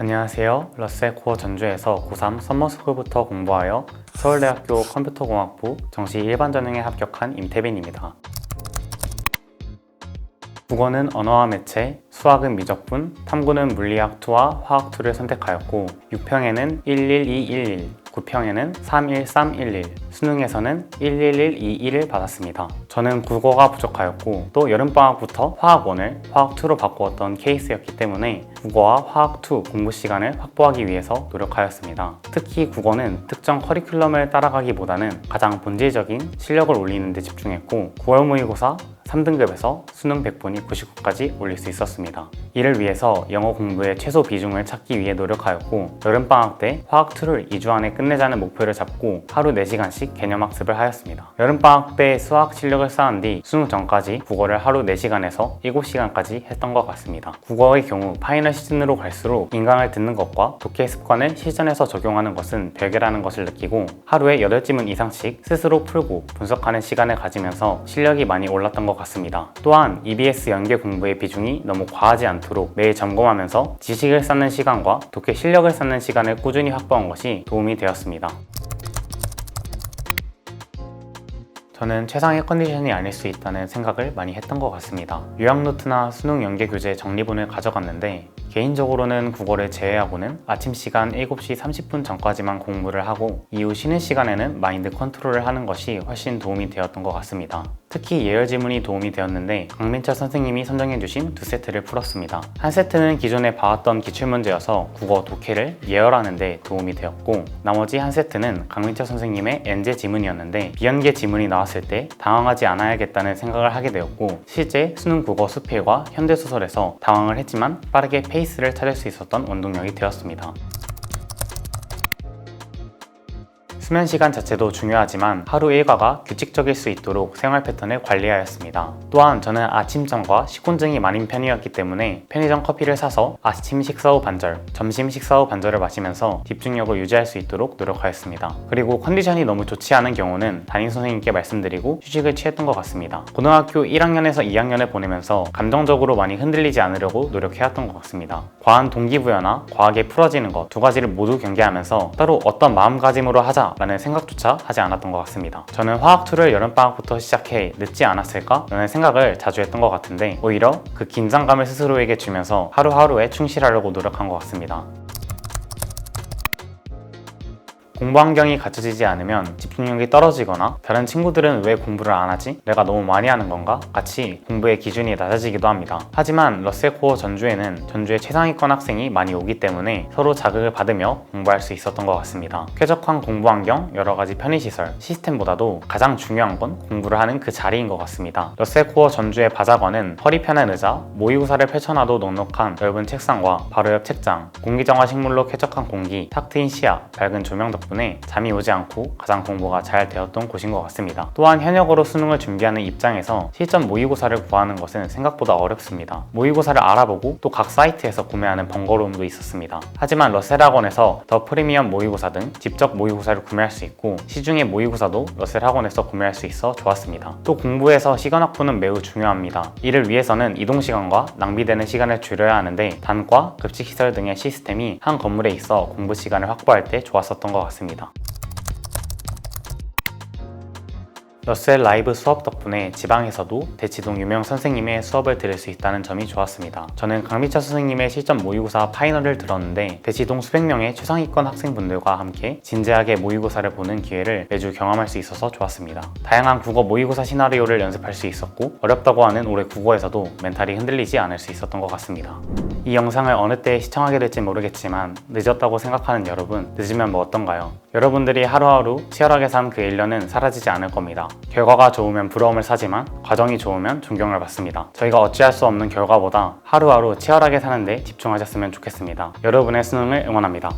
안녕하세요. 러셀 코어 전주에서 고3 썸머스쿨부터 공부하여 서울대학교 컴퓨터공학부 정시 일반전형에 합격한 임태빈입니다. 국어는 언어와 매체, 수학은 미적분, 탐구는 물리학 2와 화학 2를 선택하였고 6평에는 11211, 9평에는 31311, 수능에서는 11122를 받았습니다. 저는 국어가 부족하였고 또 여름방학부터 화학 1을 화학 2로 바꾸었던 케이스였기 때문에 국어와 화학 2 공부 시간을 확보하기 위해서 노력하였습니다. 특히 국어는 특정 커리큘럼을 따라가기보다는 가장 본질적인 실력을 올리는 데 집중했고 9월 모의고사 3등급에서 수능 100분이 99까지 올릴 수 있었습니다. 이를 위해서 영어 공부의 최소 비중을 찾기 위해 노력하였고 여름방학 때 화학 2를 2주 안에 끝내자는 목표를 잡고 하루 4시간씩 개념 학습을 하였습니다. 여름방학 때 수학 실력을 쌓은 뒤 수능 전까지 국어를 하루 4시간에서 7시간까지 했던 것 같습니다. 국어의 경우 파이널 시즌으로 갈수록 인강을 듣는 것과 독해 습관을 실전에서 적용하는 것은 별개라는 것을 느끼고 하루에 8지문 이상씩 스스로 풀고 분석하는 시간을 가지면서 실력이 많이 올랐던 것 같습니다. 또한 EBS 연계 공부의 비중이 너무 과하지 않도록 매일 점검하면서 지식을 쌓는 시간과 독해 실력을 쌓는 시간을 꾸준히 확보한 것이 도움이 되었습니다. 저는 최상의 컨디션이 아닐 수 있다는 생각을 많이 했던 것 같습니다. 유학 노트나 수능 연계 교재 정리본을 가져갔는데 개인적으로는 국어를 제외하고는 아침 시간 7시 30분 전까지만 공부를 하고 이후 쉬는 시간에는 마인드 컨트롤을 하는 것이 훨씬 도움이 되었던 것 같습니다. 특히 예열 지문이 도움이 되었는데 강민철 선생님이 선정해 주신 두 세트를 풀었습니다. 한 세트는 기존에 봐왔던 기출문제여서 국어 독해를 예열하는 데 도움이 되었고 나머지 한 세트는 강민철 선생님의 엔제 지문이었는데 비연계 지문이 나왔을 때 당황하지 않아야겠다는 생각을 하게 되었고 실제 수능 국어 수필과 현대소설에서 당황을 했지만 빠르게 페이스를 찾을 수 있었던 원동력이 되었습니다. 수면 시간 자체도 중요하지만 하루 일과가 규칙적일 수 있도록 생활 패턴을 관리하였습니다. 또한 저는 아침잠과 식곤증이 많은 편이었기 때문에 편의점 커피를 사서 아침 식사 후 반절, 점심 식사 후 반절을 마시면서 집중력을 유지할 수 있도록 노력하였습니다. 그리고 컨디션이 너무 좋지 않은 경우는 담임 선생님께 말씀드리고 휴식을 취했던 것 같습니다. 고등학교 1학년에서 2학년을 보내면서 감정적으로 많이 흔들리지 않으려고 노력해왔던 것 같습니다. 과한 동기부여나 과하게 풀어지는 것 두 가지를 모두 경계하면서 따로 어떤 마음가짐으로 하자 라는 생각조차 하지 않았던 것 같습니다. 저는 화학2를 여름방학부터 시작해 늦지 않았을까? 라는 생각을 자주 했던 것 같은데 오히려 그 긴장감을 스스로에게 주면서 하루하루에 충실하려고 노력한 것 같습니다. 공부 환경이 갖춰지지 않으면 집중력이 떨어지거나 다른 친구들은 왜 공부를 안 하지? 내가 너무 많이 하는 건가? 같이 공부의 기준이 낮아지기도 합니다. 하지만 러셀코어 전주에는 전주의 최상위권 학생이 많이 오기 때문에 서로 자극을 받으며 공부할 수 있었던 것 같습니다. 쾌적한 공부 환경, 여러 가지 편의시설, 시스템보다도 가장 중요한 건 공부를 하는 그 자리인 것 같습니다. 러셀코어 전주의 바자관은 허리 편한 의자, 모의고사를 펼쳐놔도 넉넉한 넓은 책상과 바로 옆 책장, 공기정화 식물로 쾌적한 공기, 탁 트인 시야, 밝은 조명 덕분에 덕분에 잠이 오지 않고 가장 공부가 잘 되었던 곳인 것 같습니다. 또한 현역으로 수능을 준비하는 입장에서 실전 모의고사를 구하는 것은 생각보다 어렵습니다. 모의고사를 알아보고 또 각 사이트에서 구매하는 번거로움도 있었습니다. 하지만 러셀학원에서 더 프리미엄 모의고사 등 직접 모의고사를 구매할 수 있고 시중의 모의고사도 러셀학원에서 구매할 수 있어 좋았습니다. 또 공부에서 시간 확보는 매우 중요합니다. 이를 위해서는 이동 시간과 낭비되는 시간을 줄여야 하는데 단과 급식 시설 등의 시스템이 한 건물에 있어 공부 시간을 확보할 때 좋았었던 것 같습니다. 러셀 라이브 수업 덕분에 지방에서도 대치동 유명 선생님의 수업을 들을 수 있다는 점이 좋았습니다. 저는 강미철 선생님의 실전 모의고사 파이널을 들었는데 대치동 수백 명의 최상위권 학생분들과 함께 진지하게 모의고사를 보는 기회를 매주 경험할 수 있어서 좋았습니다. 다양한 국어 모의고사 시나리오를 연습할 수 있었고 어렵다고 하는 올해 국어에서도 멘탈이 흔들리지 않을 수 있었던 것 같습니다. 이 영상을 어느 때 시청하게 될지 모르겠지만 늦었다고 생각하는 여러분 늦으면 뭐 어떤가요? 여러분들이 하루하루 치열하게 산 그 1년은 사라지지 않을 겁니다. 결과가 좋으면 부러움을 사지만 과정이 좋으면 존경을 받습니다. 저희가 어찌할 수 없는 결과보다 하루하루 치열하게 사는데 집중하셨으면 좋겠습니다. 여러분의 수능을 응원합니다.